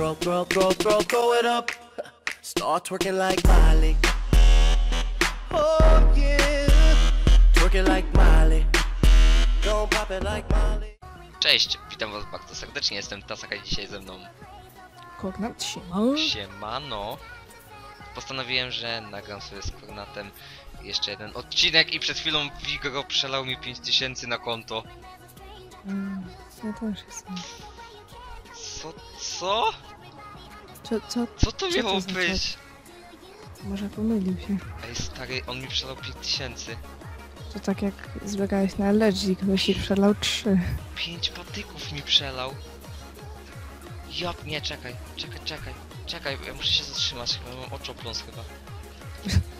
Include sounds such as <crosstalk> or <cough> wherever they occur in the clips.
Throw, throw, throw, throw, throw it up. Start twerking like Miley. Oh yeah, twerking like Miley. Don't pop it like Miley. Cześć, witam was bardzo serdecznie, jestem Tasaka i dzisiaj ze mną Kognat siema. Siemano. Postanowiłem, że nagram sobie z Kornatem jeszcze jeden odcinek i przed chwilą Vigro przelał mi 5000 na konto. Mm, Ja też jestem. Co? Co? Co, co? Co to miało to znaczy? być? Może pomylił się. Ej stary, on mi przelał 5000. To tak jak zbiegałeś na LG, ktoś ci przelał trzy. 5 patyków mi przelał. Ja, nie, czekaj, czekaj, czekaj, czekaj, ja muszę się zatrzymać, chyba mam oczopląs chyba.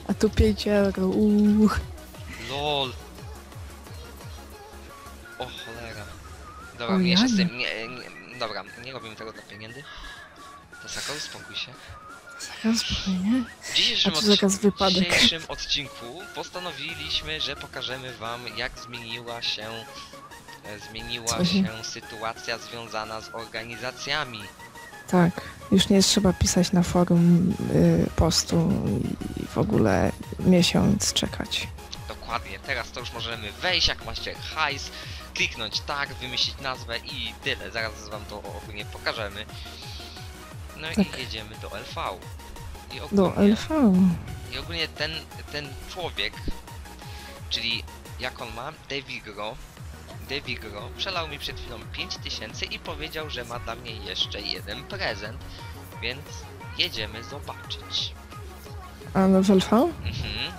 A tu 5 euro, uuu. LOL. O cholera. Dobra, O, mniejsza z Janie. tym. Nie, nie, dobra, nie robimy tego dla pieniędzy. To Sako, uspokój się. Zakaz spokojnie. W dzisiejszym, tu zakaz w wypadek. dzisiejszym odcinku postanowiliśmy, że pokażemy wam jak zmieniła się e, zmieniła Co się- się sytuacja związana z organizacjami. Tak, już nie trzeba pisać na forum y, postu i w ogóle miesiąc czekać. Dokładnie, teraz to już możemy wejść, jak macie hajs, kliknąć tak, wymyślić nazwę i tyle. Zaraz wam to ogólnie pokażemy. No Tak. i jedziemy do LV. I Do ogólnie, LV. I ogólnie ten, ten człowiek, czyli jak on ma, Devigro, Devigro przelał mi przed chwilą 5000 i powiedział, że ma dla mnie jeszcze jeden prezent, więc jedziemy zobaczyć. A no w LV? Mhm,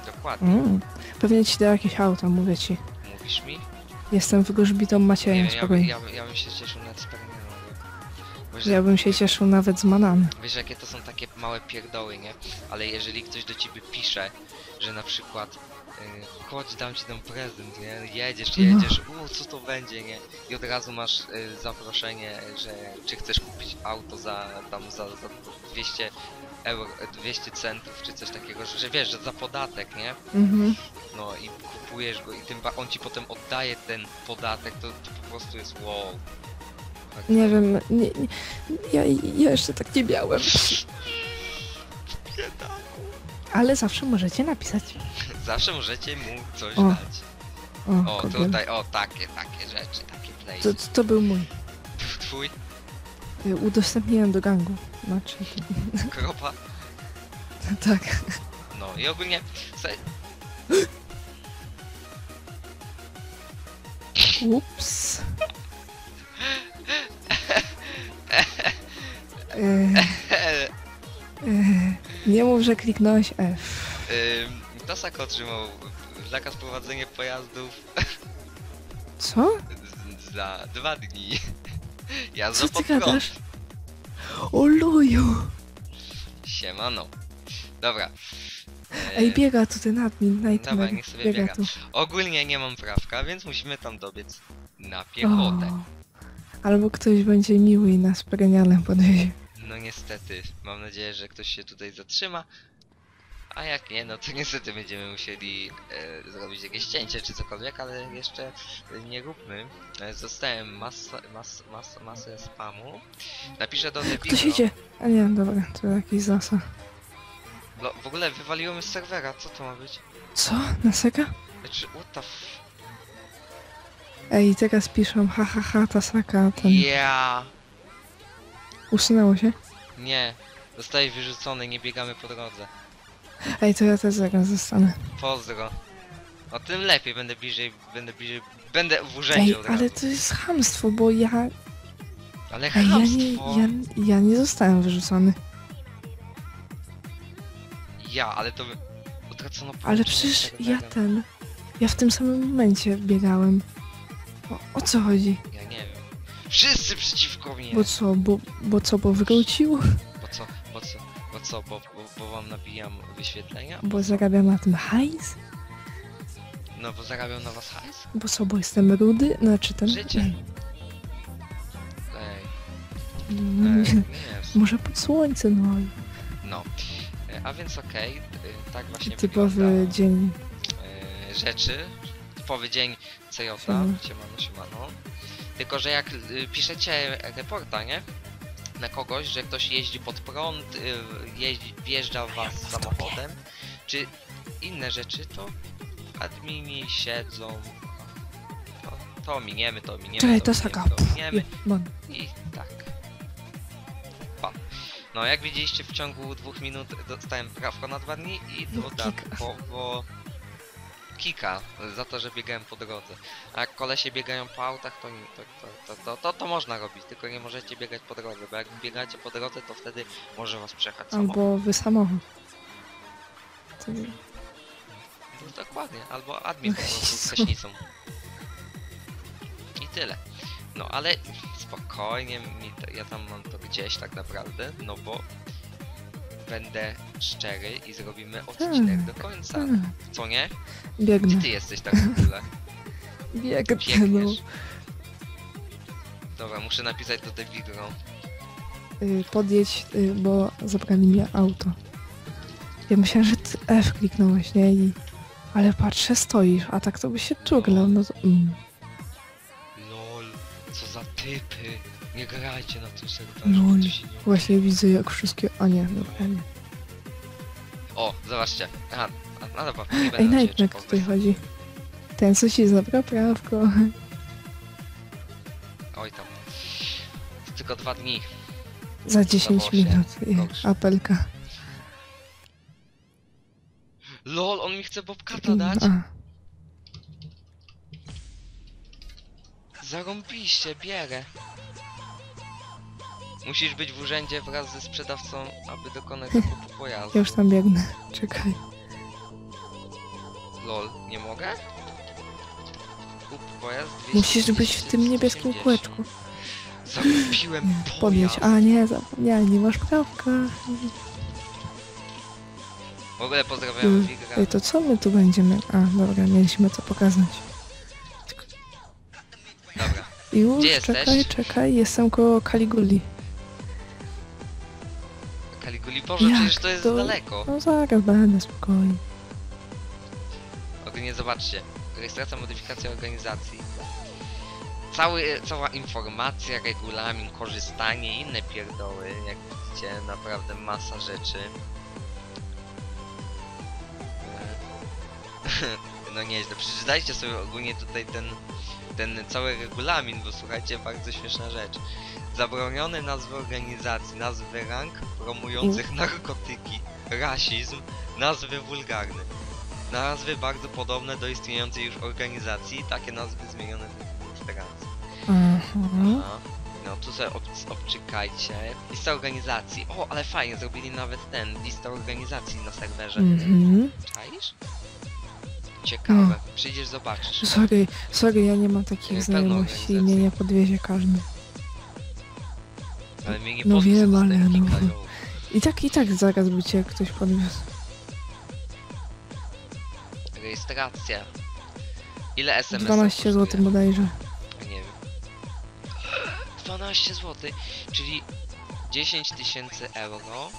dokładnie. Mm. Pewnie ci da jakieś auto, mówię ci. Mówisz mi? Jestem wygorzbitą Nie Maciejem, wiem, ja, spokojnie. ja, ja bym się cieszył nad spełnieniem. Wiesz, Ja bym się cieszył nawet z manami. wiesz, jakie to są takie małe pierdoły, nie? Ale jeżeli ktoś do ciebie pisze, że na przykład y, chodź, dam ci ten prezent, nie? Jedziesz, No. jedziesz, u, co to będzie, nie? I od razu masz y, zaproszenie, że czy chcesz kupić auto za tam za, za 200 euro, 200 centów, czy coś takiego, że, że wiesz, że za podatek, nie? Mhm. No i kupujesz go i tym ba- on ci potem oddaje ten podatek, to, to po prostu jest wow. Tak, Nie wiem, nie, nie, ja, ja jeszcze tak nie miałem. Ale zawsze możecie napisać. Zawsze możecie mu coś O, dać. O, O, tutaj, o, takie, takie rzeczy, takie play. To, to był mój. Twój, Y, Udostępniłem do gangu. Znaczy, <laughs> kropa. <laughs> tak. No i ogólnie, se, Ups. <laughs> Nie mów, że kliknąłeś F. Tasak otrzymał zakaz prowadzenia pojazdów Co? za dwa dni. Ja Co ty gadasz? O luju! Siemano. Dobra. Ej, biega tu ten admin, Dawaj, Nightmare. niech sobie Biega biega. tu. Ogólnie nie mam prawka, więc musimy tam dobiec na piechotę. O. Albo ktoś będzie miły i nas peganialem podwiezie. No niestety, mam nadzieję, że ktoś się tutaj zatrzyma. A jak nie, no to <laughs> niestety będziemy musieli e, zrobić jakieś cięcie czy cokolwiek, ale jeszcze nie róbmy. E, zostałem masę, mas, mas, masę spamu. Napiszę do Ktoś Devigro. idzie. A nie, dobra, to jakiś zasa. No, w ogóle wywaliło z serwera, co to ma być? Co? Na seka? Znaczy, what the f... Ej, teraz piszą, ha ha ha, Tasaka, ten... Ja Usunęło się? Nie, zostaje wyrzucony, nie biegamy po drodze. Ej, to ja też zaraz zostanę. Pozdro. O tym lepiej, będę bliżej, będę bliżej, będę w urzędzie Ej, od razu. ale to jest chamstwo, bo ja... Ale Ej, ja nie, chamstwo. ja, ja nie zostałem wyrzucony. Ja, ale to by... Utracono Ale przecież z ja ten... Ja w tym samym momencie biegałem. O, o co chodzi? Ja nie wiem. Wszyscy przeciwko mnie! Bo co, bo, bo co, bo wygłociło? Bo co, bo co, bo co, bo, bo, bo wam nabijam wyświetlenia? Bo zarabiam na tym hajs? No bo zarabiam na was hajs? Bo co, bo jestem rudy? Znaczy ten... Życie. Ej, mm, ej, Może pod słońce, no. No. E, A więc okej, y, tak właśnie Typowy wygląda, dzień. e, rzeczy. Typowy dzień CJ, Siema. siemano, siemano. Tylko, że jak y, piszecie reporta, nie? na kogoś, że ktoś jeździ pod prąd, y, jeździ, wjeżdża w was samochodem, czy inne rzeczy, to admini siedzą. To, to miniemy, to miniemy, Czekaj, to, to to miniemy i tak. No jak widzieliście w ciągu dwóch minut dostałem prawko na dwa dni i No, dodatkowo kika za to, że biegałem po drodze. A jak kolesie biegają po autach, to, nie- to, to, to, to, to, można robić, tylko nie możecie biegać po drodze, bo jak biegacie po drodze, to wtedy może was przejechać samochód. Albo wy samochód. To, No, dokładnie, albo admin po prostu z Jezu. gaśnicą. I tyle. No ale spokojnie, ja tam mam to gdzieś tak naprawdę, no bo będę szczery i zrobimy odcinek do końca. a, Co nie? biegnę. Gdzie ty jesteś tak w ogóle? Biegnę. Biegniesz. Dobra, muszę napisać do Devidro. Y, podjedź, y, bo zabrali auto. Ja myślałem, że ty F kliknąłeś, nie? I... Ale patrzę, stoisz, a tak to by się czuglał, no to... Mm. LOL, co za typy. Nie grajcie na tym serwerze, Lol. to się nie Właśnie widzę jak wszystkie... A nie, dobra, nie. O, zobaczcie. Aha, no dobra, nie będę Ej, na ciebie Nightmare czekał. tutaj chodzi. Ten, co ci zabrał prawko. Oj tam. Tylko dwa dni. Za 10 Stało się minut. I apelka. LOL, on mi chce Bobcata dać? A, Zarąbiście, bierę. Musisz być w urzędzie wraz ze sprzedawcą, aby dokonać zakupu pojazdu. ja już tam biegnę. Czekaj. LOL, nie mogę? Kup pojazd 200, Musisz być w tym niebieskim 280. kółeczku. Zakupiłem pojazd. A nie, zapomniałem, nie masz prawka. W ogóle pozdrawiam Mm. Wigra. Ej, to co my tu będziemy? A, dobra, mieliśmy to pokazać. Dobra. Już, Gdzie jesteś? czekaj, czekaj, jestem koło Kaliguli. Kaliguli, Boże, Jak przecież to jest to? daleko. No zaraz będę spokojnie. Ogólnie zobaczcie. Rejestracja, modyfikacja organizacji. Cały, cała informacja, regulamin, korzystanie i inne pierdoły. Jak widzicie, naprawdę masa rzeczy. E, <laughs> No nieźle. Przeczytajcie sobie ogólnie tutaj ten, ten cały regulamin, bo słuchajcie, bardzo śmieszna rzecz. Zabronione nazwy organizacji, nazwy rank promujących narkotyki, rasizm, nazwy wulgarne. Nazwy bardzo podobne do istniejącej już organizacji, takie nazwy zmienione w administracji. Aha. Aha. No tu sobie ob obczykajcie. Lista organizacji. O, ale fajnie, zrobili nawet ten, lista organizacji na serwerze. Mhm. Czaisz? Ciekawe. Przyjdziesz, zobaczysz. Sorry, sorry, ja nie mam takich znajomości i mnie nie podwiezie każdy. Ale mnie nie No wiem, ale no. I tak, i tak zaraz by cię ktoś podwiózł. Rejestracja. Ile SMS? 12 zł bodajże. Nie wiem. 12 zł, czyli 10 tysięcy euro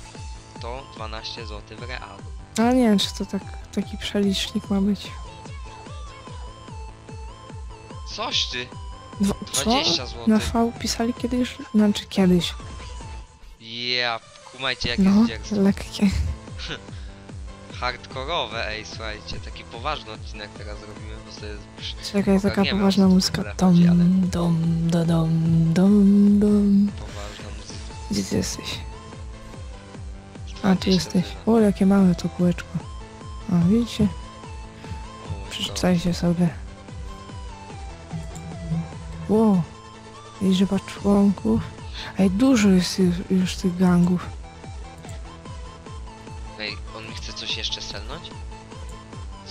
to 12 zł w realu. Ale nie wiem, czy to tak, taki przelicznik ma być. Coś ty, Dwa, co? 20 zł. Na V pisali kiedyś? Znaczy kiedyś. Ja, kumajcie jak No, jest dziekstwo. lekkie. <laughs> Hardkorowe, ej, słuchajcie, taki poważny odcinek teraz robimy, bo sobie Czekaj, taka poważna muzyka. Dom, dom, da, dom, dom, dom. poważna muzyka. Gdzie ty jesteś? A, 20 jesteś. O, jakie małe to kółeczko. O, widzicie? Przeczytajcie sobie. Ło, liczba członków. Ej, dużo jest już, już tych gangów. Ej, on mi chce coś jeszcze selnąć?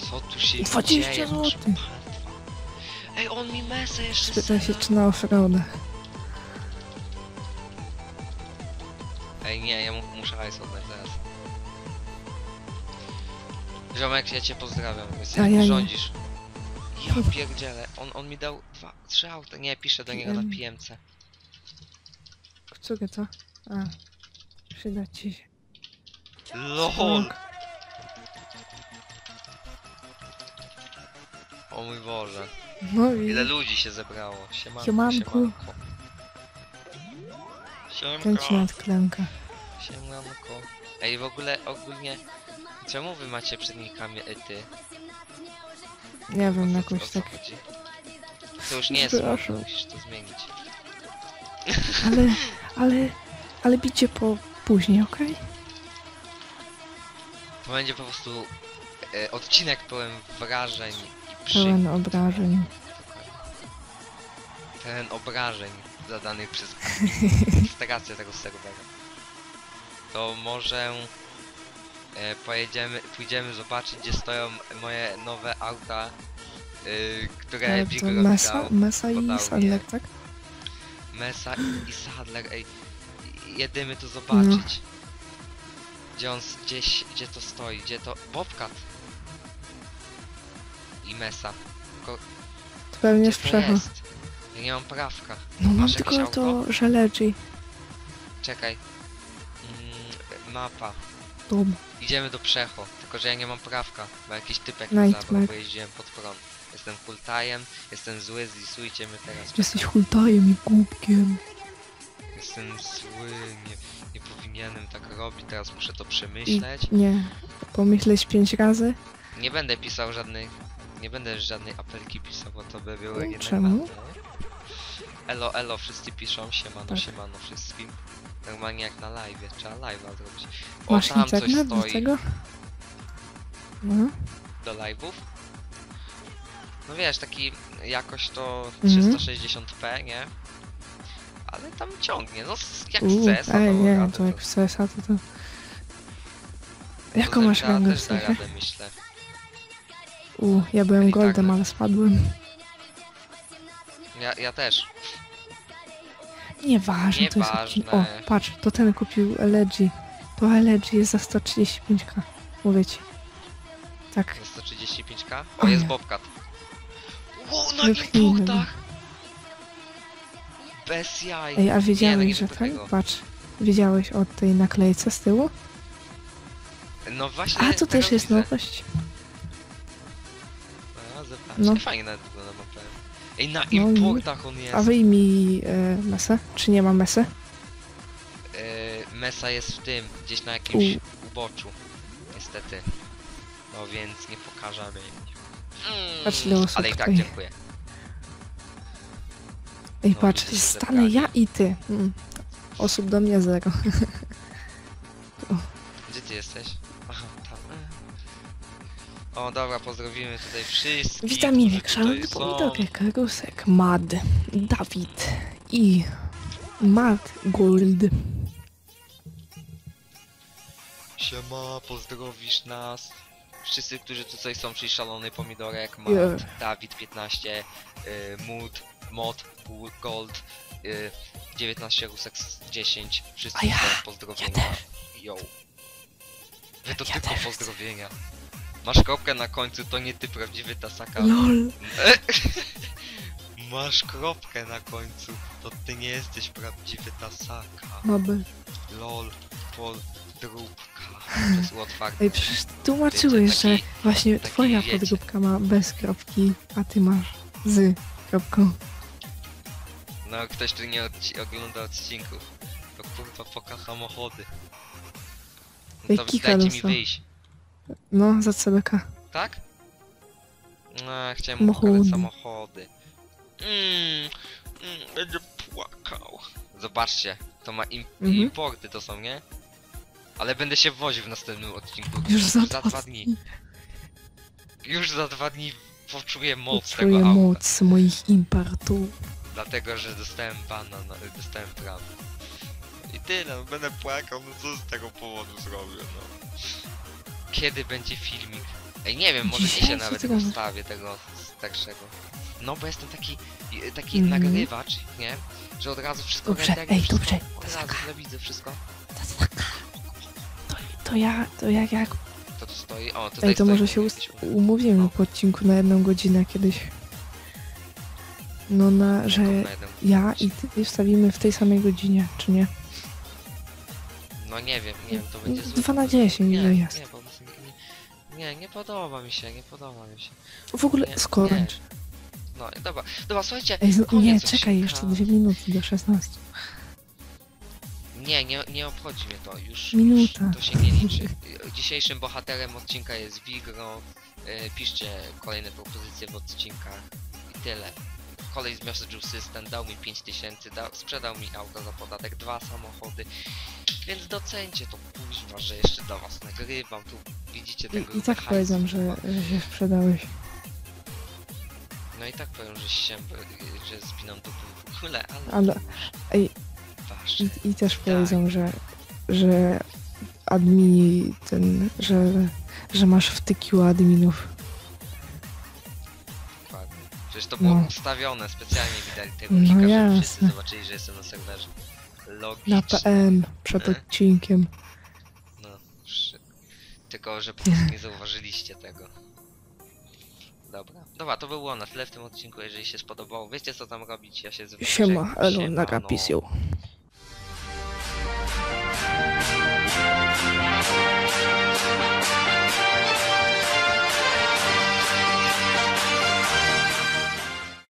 Co tu się 20 dzieje? złotych. Ej, on mi mesę jeszcze Spytaj się, selnął. czy na offroadach. Nie, ja mu, muszę hajs oddać zaraz. Ziomek, ja cię pozdrawiam, jesteś A ja nie. rządzisz. Ja pierdzielę, on, on mi dał dwa, trzy auta, nie, piszę do niego na Wiem. PMC. Które to? A, przyda ci się. LOL! O mój Boże, No i ile ludzi się zebrało, siemanko, Siemanko. siemanko. Kręć klemkę. Siemanko. Ej, w ogóle, ogólnie, czemu wy macie przed nikami ety? Nie wiem, jakoś tak. chodzi? To już nie jest ładne, musisz to zmienić. Ale, <laughs> ale, ale bicie po później, okej? To będzie po prostu e, odcinek pełen wrażeń i przy... Pełen obrażeń. pełen obrażeń zadanych przez <laughs> administrację tego serwera. To może e, pojedziemy, pójdziemy zobaczyć gdzie stoją moje nowe auta, y, które Big to Rock Mesa, dał. Mesa i podał Sadler, tak? Mesa i, i Sadler, ej, jedymy tu zobaczyć. Gdzie on, s- gdzieś, gdzie to stoi, gdzie to, Bobcat. I Mesa. To pewnie Gdzie z to Przecho. jest? Ja nie mam prawka. No mam Masz jakieś tylko auto? to żeledzi. Czekaj. Mapa. Dum. Idziemy do Przecho, tylko że ja nie mam prawka, bo jakiś typek mnie zabrał, bo jeździłem pod prąd. Jestem kultajem, jestem zły, zlisujcie mnie teraz. Jesteś hultajem i głupkiem. Jestem zły, nie, nie powinienem tak robić, teraz muszę to I przemyśleć. nie. Pomyśleć pięć razy? Nie będę pisał żadnej, nie będę żadnej apelki pisał, bo to by było czemu? ładne. Elo, elo, wszyscy piszą, siemano, Tak. siemano wszystkim. Normalnie jak na live, trzeba live'a zrobić. O, Masz tam coś internet do stoi. tego? No. do live'ów. No wiesz, taki jakoś to Mhm. 360p, nie? Ale tam ciągnie, no jak Uuu, chce, to ej, nie, radę, to jak w CSA to to... Jaką masz rangę w radę, myślę. U, ja byłem I tak, goldem, no. ale spadłem. Ja, ja też. Nieważne, to jest... Nieważne. O, patrz, to ten kupił LG. To LG jest za 135k. Mówię ci. Tak. Za 135k? O O, jest. Bobcat. Ło, na importach! Bez jaj. Ej, a no wiedziałeś, nie że tego. Patrz. Wiedziałeś o tej naklejce z tyłu? No właśnie, A, to też jest widzę. nowość. Zobaczcie, No. fajnie nawet wygląda. Ej, na No i- importach on jest. A wyjmij e, mesę? Czy nie ma mesę? Yy, Mesa jest w tym, gdzieś na jakimś uboczu. Niestety. No więc nie pokażemy. Mm, Patrz, ile osób ale i tak tutaj. dziękuję. Ej, No, patrz, ludzie się stanę ja i ty. Mm. Osób do mnie zero. <laughs> O, dobra, pozdrowimy tutaj wszystkich. Witaminek, którzy szalony tutaj są. pomidorek, karusek, Mad, Dawid i Mad Gold. Siema, pozdrowisz nas. Wszyscy, którzy tutaj są, czyli szalony pomidorek, Matt, Yeah. Dawid 15, y, Mood, Mod, Gu- Gold, y, 19 Rusek 10. Wszyscy A ja- Ja pozdrowienia. też. Yo. Wy to Ja tylko też chcę. pozdrowienia. Masz kropkę na końcu, to nie ty prawdziwy tasaka. LOL. <laughs> Masz kropkę na końcu, to ty nie jesteś prawdziwy tasaka. Mabel. Lol. Przez <laughs> otwarte. Ej, przecież tłumaczyłeś, taki- że właśnie taki, twoja wiecie. podróbka ma bez kropki, a ty masz z kropką. No, ktoś tu nie odci- ogląda odcinków. To kurwa poka samochody. Ej, No to kika dajcie mi dostał. wyjść. No, za CBK. Tak? No, chciałem Samochody. pokazać samochody. Mm, mm, będę płakał. Zobaczcie, to ma im Mhm. importy to są, nie? Ale będę się woził w następnym odcinku. Już za dwa dwa dni. Już za dwa dni poczuję moc Czuję tego auta. moc moich importów. Dlatego, że dostałem bana, no, dostałem prawo. I tyle, no będę płakał, no co z tego powodu zrobię, no. Kiedy będzie filmik? Ej, nie wiem, może Dzisiaj, dzisiaj nawet gadasz? ustawię tego starszego. No, bo jestem taki, taki Mhm. nagrywacz, nie? Że od razu wszystko Dobrze, renderuję, ej, wszystko, dobrze, Od razu Taka. widzę wszystko. To, to ja, to jak, jak... To tu stoi, o, tutaj Ej, to stoi może się umówimy po odcinku na jedną godzinę kiedyś. No na, że ja i ty wstawimy w tej samej godzinie, czy nie? No nie wiem, nie wiem, to będzie złe. Dwa na 10 Nie, ile jest. nie, prostu nie, nie, nie podoba mi się, nie podoba mi się. W ogóle Nie, skończ. No, dobra, dobra, słuchajcie, Ej, nie, czekaj, jeszcze dwie minuty do 16. Nie, nie, nie obchodzi mnie to, już, Minuta. już to się nie liczy. Dzisiejszym bohaterem odcinka jest Vigro. E, Piszcie kolejne propozycje w odcinkach i tyle. Kolej z Message System dał mi 5000, dał, sprzedał mi auto za podatek, dwa samochody. Więc docencie to kuźma, że jeszcze do was nagrywam, tu widzicie tego I, i tak powiedzą, że, że się sprzedałeś. No i tak powiem, że się, że spinam to w ogóle, ale, Ale ej, wasze. i, i też powiedzą, że, że admini ten, że, że masz wtyki u adminów. Przecież to było no. ustawione, specjalnie mi dali tego no, kika, żeby wszyscy zobaczyli, że jestem na serwerze. Logicznie. Na PM, przed E. odcinkiem. No, przy... Tylko, że po prostu nie zauważyliście tego. Dobra. Dobra, to by było na tyle w tym odcinku, jeżeli się spodobało. Wiecie co tam robić, ja się zwykle Siema, Elo, nagapis ją. no.